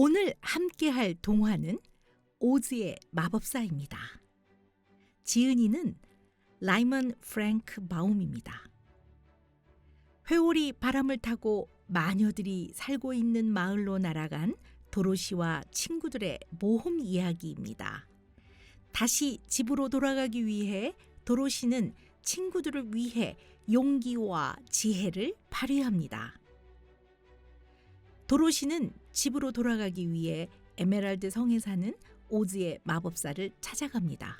오늘 함께 할 동화는 오즈의 마법사입니다. 지은이는 라이먼 프랭크 마움입니다. 회오리 바람을 타고 마녀들이 살고 있는 마을로 날아간 도로시와 친구들의 모험 이야기입니다. 다시 집으로 돌아가기 위해 도로시는 친구들을 위해 용기와 지혜를 발휘합니다. 도로시는 집으로 돌아가기 위해 에메랄드 성에 사는 오즈의 마법사를 찾아갑니다.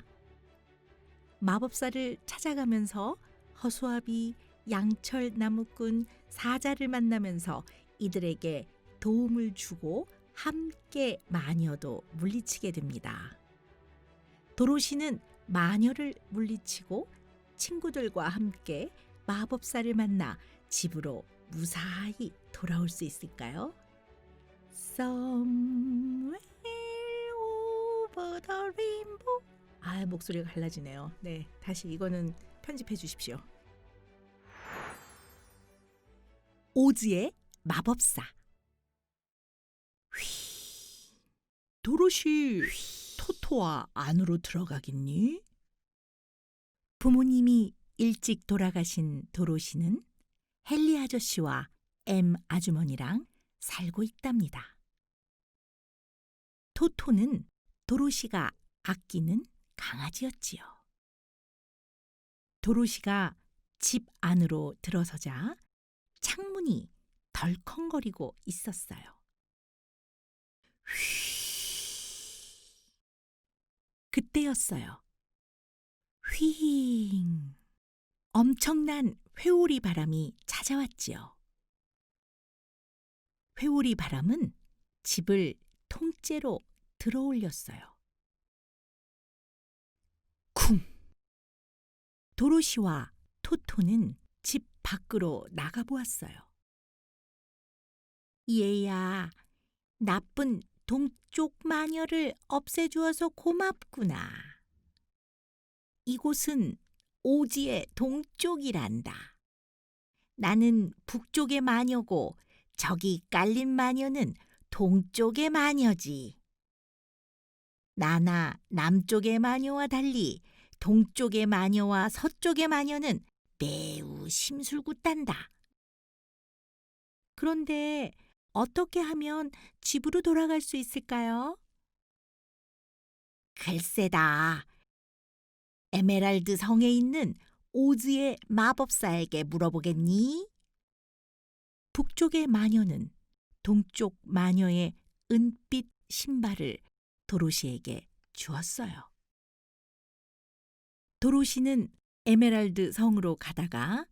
마법사를 찾아가면서 허수아비, 양철 나무꾼, 사자를 만나면서 이들에게 도움을 주고 함께 마녀도 물리치게 됩니다. 도로시는 마녀를 물리치고 친구들과 함께 마법사를 만나 집으로 무사히 돌아올 수 있을까요? Somewhere over the rainbow. 아, 목소리가 갈라지네요. 네, 다시 이거는 편집해 주십시오. 오즈의 마법사. 휘. 도로시, 토토와 안으로 들어가겠니? 부모님이 일찍 돌아가신 도로시는 헨리 아저씨와 엠 아주머니랑 살고 있답니다. 토토는 도로시가 아끼는 강아지였지요. 도로시가 집 안으로 들어서자 창문이 덜컹거리고 있었어요. 휘. 그때였어요. 휘잉. 엄청난 회오리 바람이 찾아왔지요. 회오리 바람은 집을 통째로 들어올렸어요. 쿵! 도로시와 토토는 집 밖으로 나가보았어요. 얘야, 나쁜 동쪽 마녀를 없애주어서 고맙구나. 이곳은 오지의 동쪽이란다. 나는 북쪽의 마녀고 저기 깔린 마녀는 동쪽의 마녀지. 나나 남쪽의 마녀와 달리 동쪽의 마녀와 서쪽의 마녀는 매우 심술궂단다. 그런데 어떻게 하면 집으로 돌아갈 수 있을까요? 글쎄다. 에메랄드 성에 있는 오즈의 마법사에게 물어보겠니? 북쪽의 마녀는 동쪽 마녀의 은빛 신발을 도로시에게 주었어요. 도로시는 에메랄드 성으로 가다가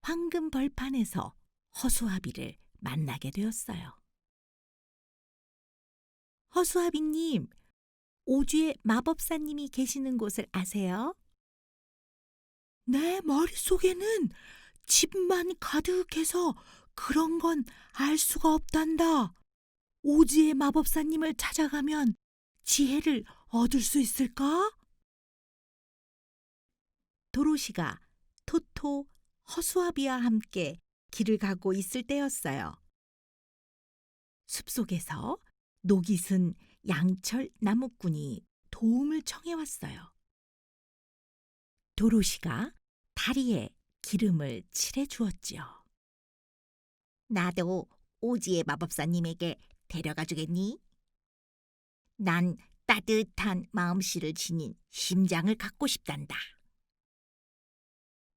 황금 벌판에서 허수아비를 만나게 되었어요. 허수아비님, 오주의 마법사님이 계시는 곳을 아세요? 내 머릿속에는 집만 가득해서 그런 건 알 수가 없단다. 오지의 마법사님을 찾아가면 지혜를 얻을 수 있을까? 도로시가 토토, 허수아비와 함께 길을 가고 있을 때였어요. 숲속에서 녹이 쓴 양철 나무꾼이 도움을 청해 왔어요. 도로시가 다리에 기름을 칠해 주었지요. 나도 오지의 마법사님에게 데려가 주겠니? 난 따뜻한 마음씨를 지닌 심장을 갖고 싶단다.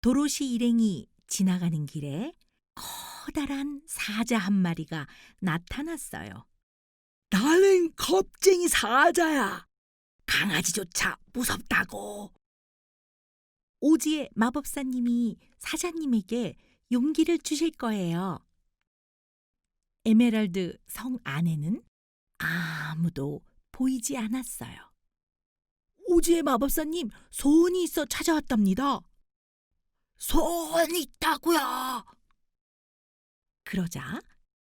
도로시 일행이 지나가는 길에 커다란 사자 한 마리가 나타났어요. 나는 겁쟁이 사자야. 강아지조차 무섭다고. 오지의 마법사님이 사자님에게 용기를 주실 거예요. 에메랄드 성 안에는 아무도 보이지 않았어요. 오지의 마법사님 소원이 있어 찾아왔답니다. 소원이 있다고요. 그러자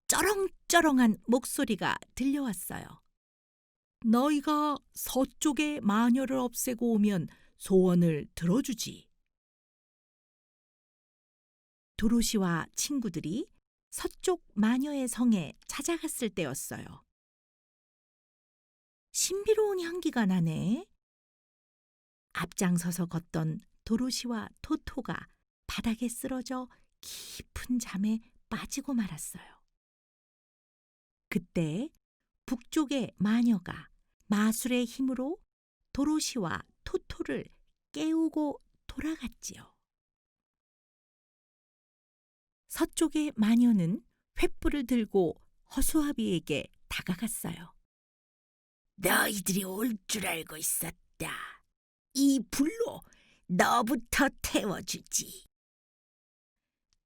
쩌렁쩌렁한 목소리가 들려왔어요. 너희가 서쪽의 마녀를 없애고 오면 소원을 들어주지. 도로시와 친구들이 서쪽 마녀의 성에 찾아갔을 때였어요. 신비로운 향기가 나네. 앞장서서 걷던 도로시와 토토가 바닥에 쓰러져 깊은 잠에 빠지고 말았어요. 그때 북쪽의 마녀가 마술의 힘으로 도로시와 토토를 깨우고 돌아갔지요. 서쪽의 마녀는 횃불을 들고 허수아비에게 다가갔어요. 너희들이 올 줄 알고 있었다. 이 불로 너부터 태워주지.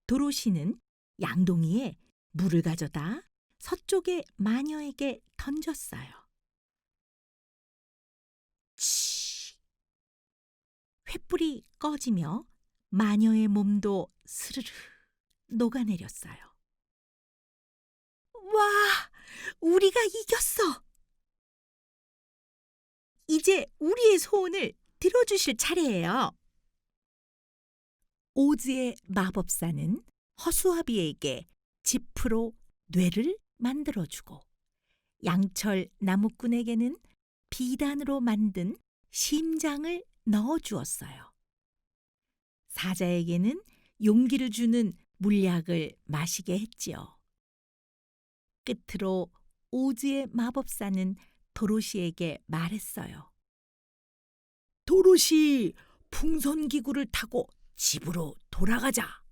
도로시는 양동이에 물을 가져다 서쪽의 마녀에게 던졌어요. 치. 횃불이 꺼지며 마녀의 몸도 스르르 녹아내렸어요. 와, 우리가 이겼어! 이제 우리의 소원을 들어주실 차례예요. 오즈의 마법사는 허수아비에게 지프로 뇌를 만들어주고 양철 나무꾼에게는 비단으로 만든 심장을 넣어주었어요. 사자에게는 용기를 주는 물약을 마시게 했지요. 끝으로 오즈의 마법사는 도로시에게 말했어요. 도로시, 풍선기구를 타고 집으로 돌아가자.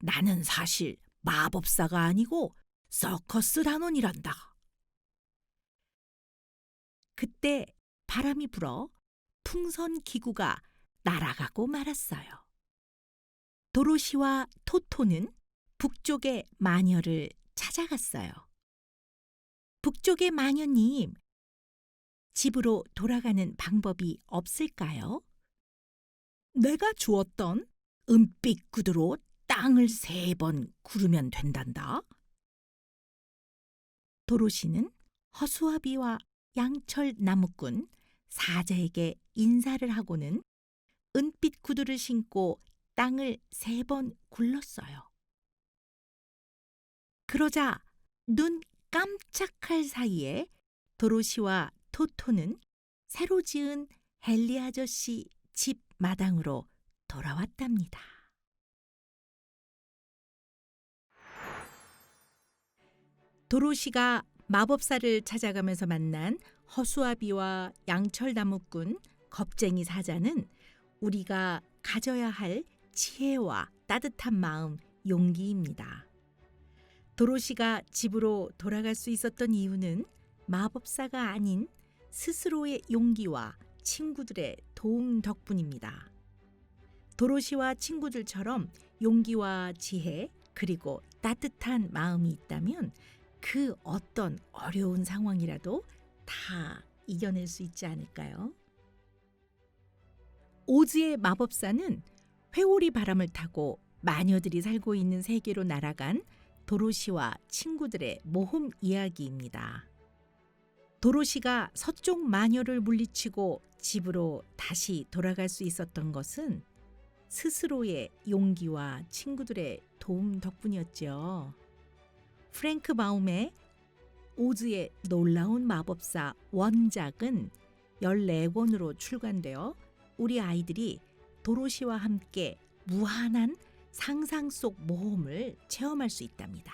나는 사실 마법사가 아니고 서커스 단원이란다. 그때 바람이 불어 풍선 기구가 날아가고 말았어요. 도로시와 토토는 북쪽의 마녀를 찾아갔어요. 북쪽의 마녀님, 집으로 돌아가는 방법이 없을까요? 내가 주었던 은빛 구두로 땅을 세 번 구르면 된단다. 도로시는 허수아비와 양철 나무꾼 사자에게 인사를 하고는 은빛 구두를 신고 땅을 세 번 굴렀어요. 그러자 눈 깜짝할 사이에 도로시와 토토는 새로 지은 헨리 아저씨 집 마당으로 돌아왔답니다. 도로시가 마법사를 찾아가면서 만난 허수아비와 양철나무꾼, 겁쟁이 사자는 우리가 가져야 할 지혜와 따뜻한 마음, 용기입니다. 도로시가 집으로 돌아갈 수 있었던 이유는 마법사가 아닌 스스로의 용기와 친구들의 도움 덕분입니다. 도로시와 친구들처럼 용기와 지혜 그리고 따뜻한 마음이 있다면 그 어떤 어려운 상황이라도 다 이겨낼 수 있지 않을까요? 오즈의 마법사는 회오리 바람을 타고 마녀들이 살고 있는 세계로 날아간 도로시와 친구들의 모험 이야기입니다. 도로시가 서쪽 마녀를 물리치고 집으로 다시 돌아갈 수 있었던 것은 스스로의 용기와 친구들의 도움 덕분이었죠. 프랭크 바움의 오즈의 놀라운 마법사 원작은 14권으로 출간되어 우리 아이들이 도로시와 함께 무한한 상상 속 모험을 체험할 수 있답니다.